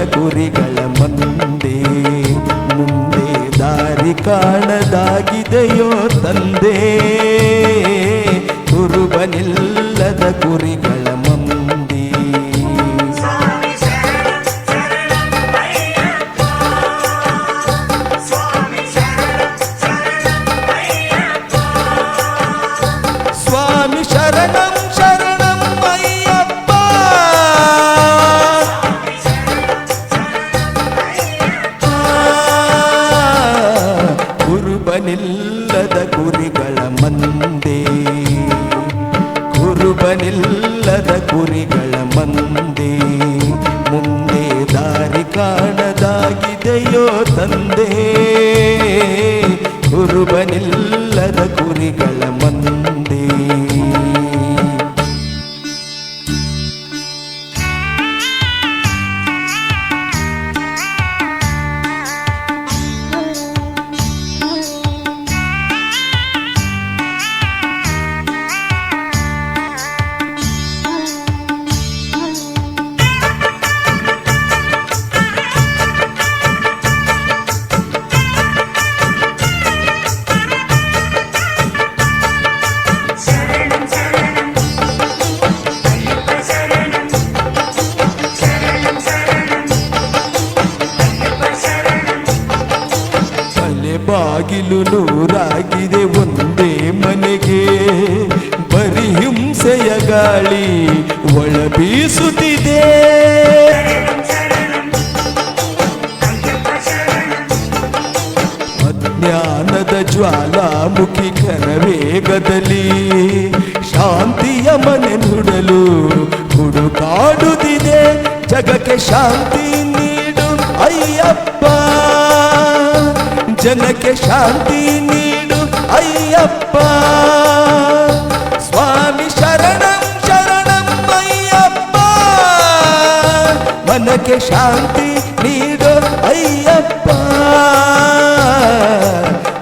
ಕುರುಬನಿಲ್ಲದ ಕುರಿಗಳ ಮಂದೆ ಮುಂದೆ ದಾರಿ ಕಾಣದಾಗಿದೆಯೋ ತಂದೆ ಕುರುಬನಿಲ್ಲದ ಕುರಿಗಳ ಕಾಣದಾಗಿದೆಯೋ ತಂದೆ ಕುರುಬನಿಲ್ಲದ ಕುರಿಗಳ ಮಂದೆ ಬಾಗಿಲು ನೂರಾಗಿದೆ ಒಂದೇ ಮನೆಗೆ. ಬರಿ ಹಿಂಸೆಯ ಗಾಳಿ ಒಳ ಬೀಸುತ್ತಿದೆ. ಅಜ್ಞಾನದ ಜ್ವಾಲಾಮುಖಿ ಕರವೇಗದಲ್ಲಿ ಶಾಂತಿಯ ಮನೆ ನುಡಲು ಹುಡುಕಾಡುತ್ತಿದೆ. ಜಗಕ್ಕೆ ಶಾಂತಿ ನೀಡು ಅಯ್ಯಪ್ಪ. ಜನಕ್ಕೆ ಶಾಂತಿ ನೀಡು, ಅಯ್ಯಪ್ಪ. ಸ್ವಾಮಿ ಶರಣಂ ಶರಣಂ, ಅಯ್ಯಪ್ಪ. ಮನಕ್ಕೆ ಶಾಂತಿ ನೀಡು, ಅಯ್ಯಪ್ಪ.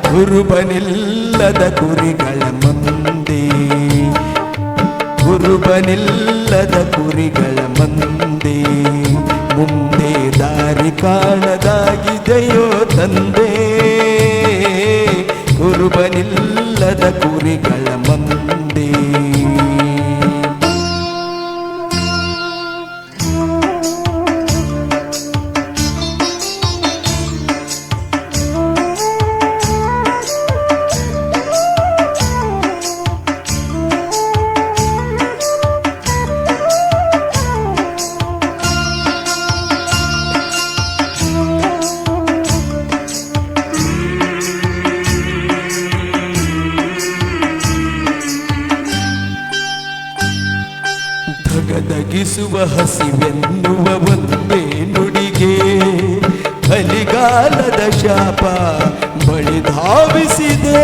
ಕುರುಬನಿಲ್ಲದ ಕುರಿಗಳ ಮಂದೆ. ಕುರುಬನಿಲ್ಲದ ಕುರಿಗಳ ಮಂದೆ. ಮುಂದೆ ದಾರಿ ಕಾಣದಾಗಿದೆಯೋ ತಂದೆ. ಕುರುಬನಿಲ್ಲದ ಕುರಿಗಳ ಮಂದೆ ತೀರಿಸುವ ಹಸಿವೆನ್ನುವ ಒಂದೇ ನುಡಿಗೆ ಕಲಿಗಾಲದ ಶಾಪ ಬಳಿ ಧಾವಿಸಿದೆ.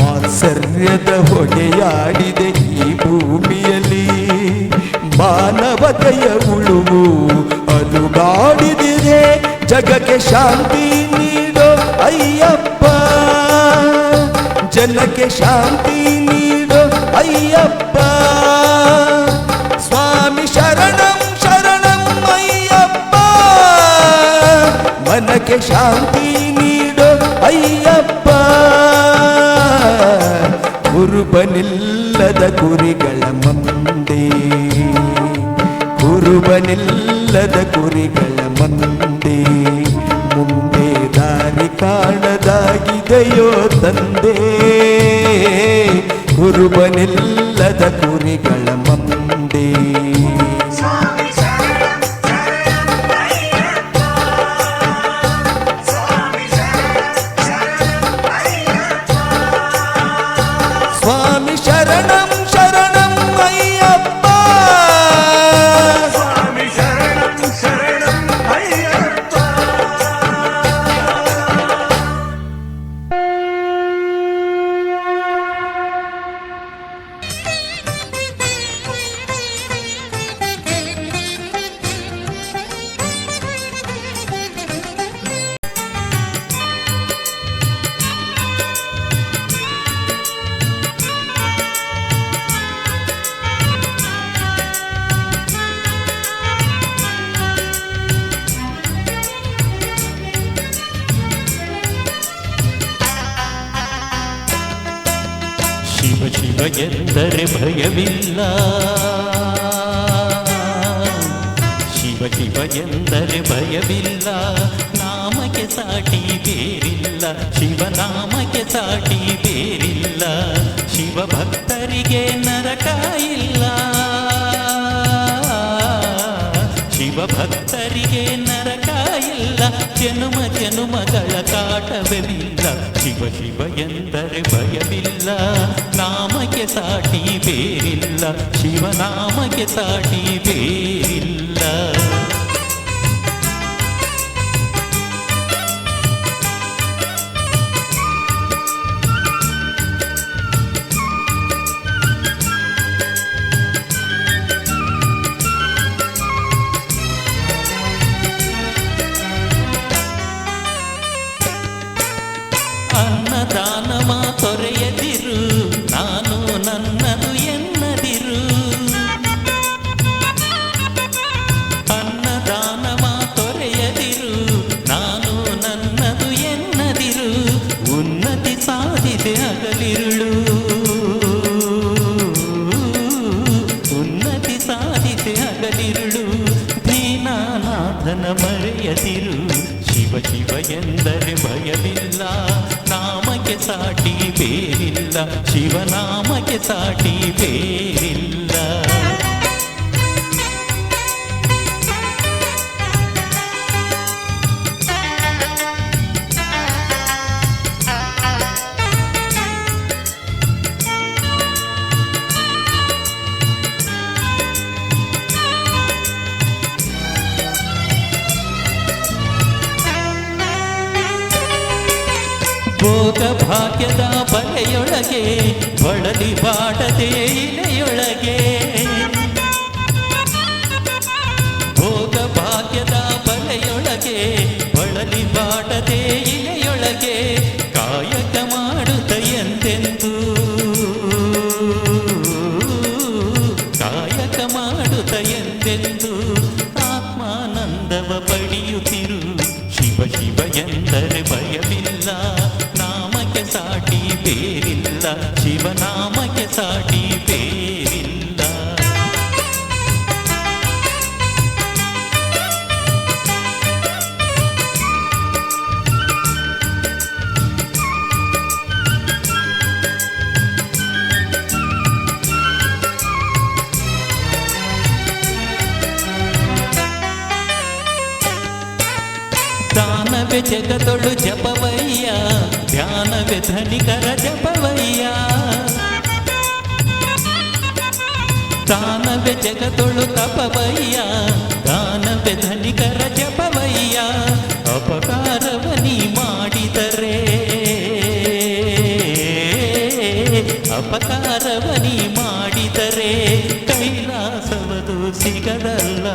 ಮಾತ್ಸರ್ಯದ ಹೊಡೆಯಾಡಿದೆ ಈ ಭೂಮಿಯಲ್ಲಿ. ಮಾನವತೆಯ ಉಳುವು ಅದು ಗಾಡಿದಿದೆ ಜಗಕ್ಕೆ ಶಾಂತಿ ನೀಡೋ ಅಯ್ಯಪ್ಪ. ಜನಕ್ಕೆ ಶಾಂತಿ ನೀಡೋ ಅಯ್ಯಪ್ಪ ಸ್ವಾಮಿ ಶರಣಂ ಶರಣಂ ಅಯ್ಯಪ್ಪ ಮನಕ್ಕೆ ಶಾಂತಿ ನೀಡು ಅಯ್ಯಪ್ಪ ಕುರುಬನಿಲ್ಲದ ಕುರಿಗಳ ಮಂದೆ ಕುರುಬನಿಲ್ಲದ ಕುರಿಗಳ ಮಂದೆ ಮುಂದೆ ದಾರಿ ಕಾಣದಾಗಿದೆಯೋ ತಂದೆ ಕುರುಬನಿಲ್ಲದ ಕುರಿಗಳ ಭಯವಿಲ್ಲ ಶಿವ ಶಿವ ಎಂದರೆ ಭಯವಿಲ್ಲ. ನಾಮಕ್ಕೆ ಸಾಟಿ ಬೇರಿಲ್ಲ. ಶಿವನಾಮಕ್ಕೆ ಸಾಟಿ ಬೇರಿಲ್ಲ. ಶಿವ ಭಕ್ತರಿಗೆ ನರಕ ಇಲ್ಲ. ಶಿವ ಭಕ್ತರಿಗೆ ನರಕ ಇಲ್ಲ ಜನುಮ ಜನುಮಗಳ ಕಾಟವಿಲ್ಲ ಶಿವ ಶಿವ ಎಂದರೆ ಭಯವಿಲ್ಲ ನಾಮಕ್ಕೆ ಸಾಟಿ ಬೇರಿಲ್ಲ ಶಿವನಾಮಕ್ಕೆ ಸಾಟಿ ಬೇರಿಲ್ಲ ಭೋಗ ಭಾಗ್ಯದ ಬಲೆಯೊಳಗೆ ಬಳಲಿ ಬಾಡದೆ ಇಲೆಯೊಳಗೆ. జగతొడు జపవయ్యా ధ్యాన విధనికర జపవయ్యా. తానవే జగతొడు తపవయ్యా ಸಿಗದಲ್ಲ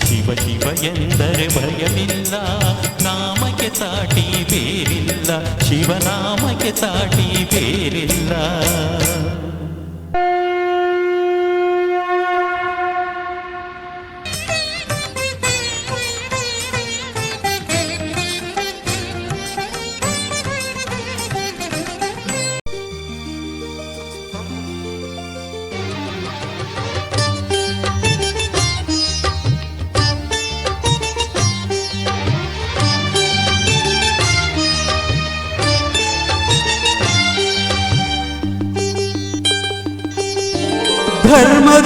ಶಿವ ಶಿವ ಎಂದರೆ ಭಯವಿಲ್ಲ ನಾಮಕ್ಕೆ ಸಾಟಿ ಬೇರಿಲ್ಲ ಶಿವನಾಮಕ್ಕೆ ಸಾಟಿ ಬೇರಿಲ್ಲ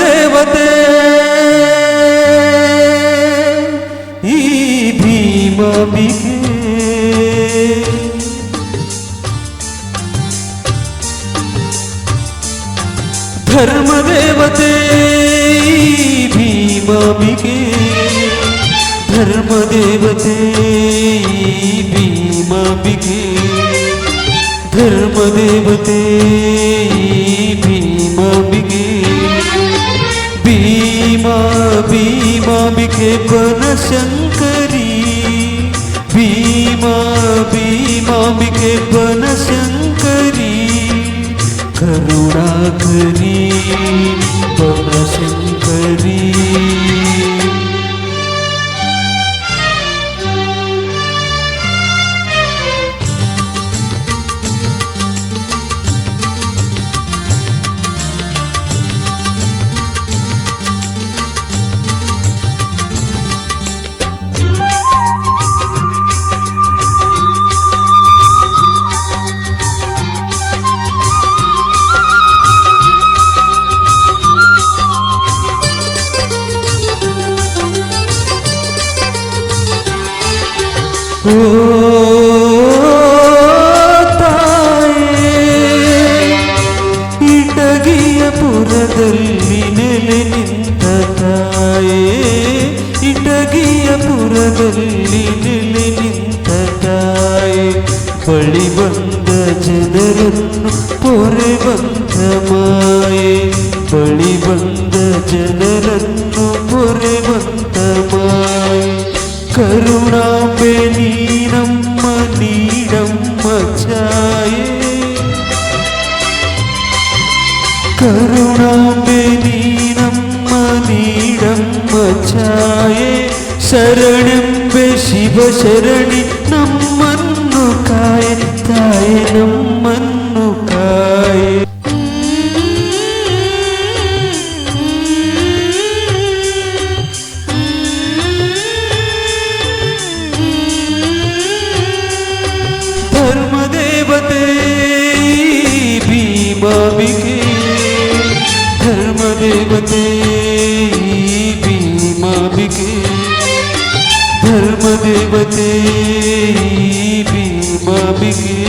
देवते भीम बिके धर्म देवते भीम बिके धर्म देवते भीम बिके धर्म देवते भीम बिके భీమా భీమా విక్షేపణ శంకరీ భీమా భీమా విక్షేపణ శంకరీ కరుణాకరీ పవన శంకరీ ಬಳಿ ಬಂದ ಜನರನ್ನು ಪೊರೆ ಬಂದ ಮಾಯೆ ಬಳಿ ಬಂದ ಜನರನ್ನು ಪೊರೆ ಬಂದ ಮಾಯೆ ಕರುಣಾಂಬೆ ನೀನಮ್ಮ ನೀಡಮ್ಮ ಛಾಯೆ ಕರುಣಾಂಬೆ ನೀನಮ್ಮ ನೀಡಮ್ಮ ಛಾಯೆ ಶರಣೆಂಬೆ ಶಿವ ಶರಣಿ ನಮ್ಮನ್ನು ಕಾಯ ತಾಯೆ ನಮ್ಮನ್ನು ಕಾಯೆ ಧರ್ಮದೇವತೆ ಭೀಮಾಂಬಿಕೆ ಧರ್ಮದೇವತೆ ಭೀಮಾಂಬಿಕೆ ಧರ್ಮದೇವತೆ ಭೀಮಾಂಬಿಕೆ Mami,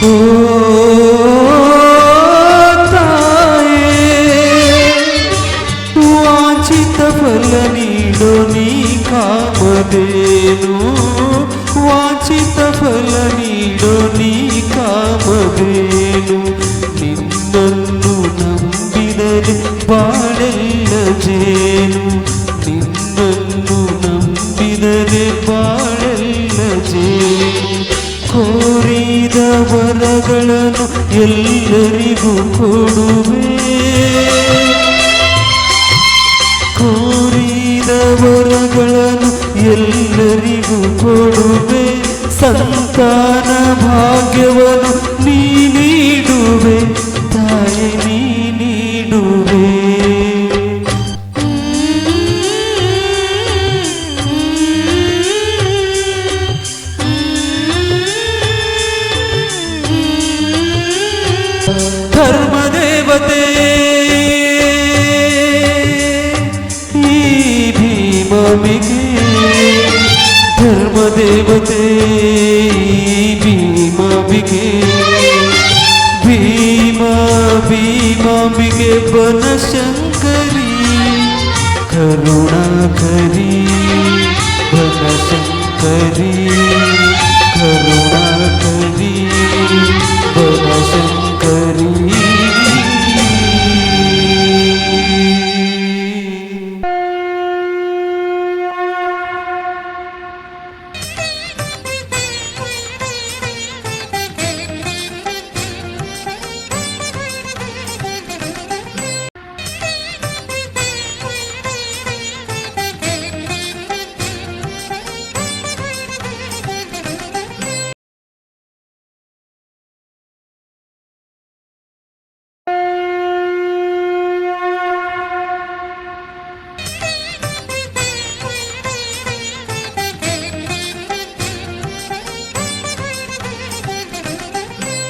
Oh ವರಗಳನ್ನು ಎಲ್ಲರಿಗೂ ಕೊಡುವೆ. ಕೋರಿದ ವರಗಳನ್ನು ಎಲ್ಲರಿಗೂ ಕೊಡುವೆ. ಸಂತಾನ ಭಾಗ್ಯವನ್ನು ನೀ ನೀಡುವೆ. ತಾಯಿ ನೀ ಭೀಮಾಂಬಿಕೆ ಧರ್ಮದೇವತೆ ಈ ಭೀಮಾಂಬಿಕೆ ಭೀಮಾ ಭೀಮಾಂಬಿಕೆ ಬನಶಂಕರಿ ಕರುಣಾಕರಿ ಬನಶಂಕರಿ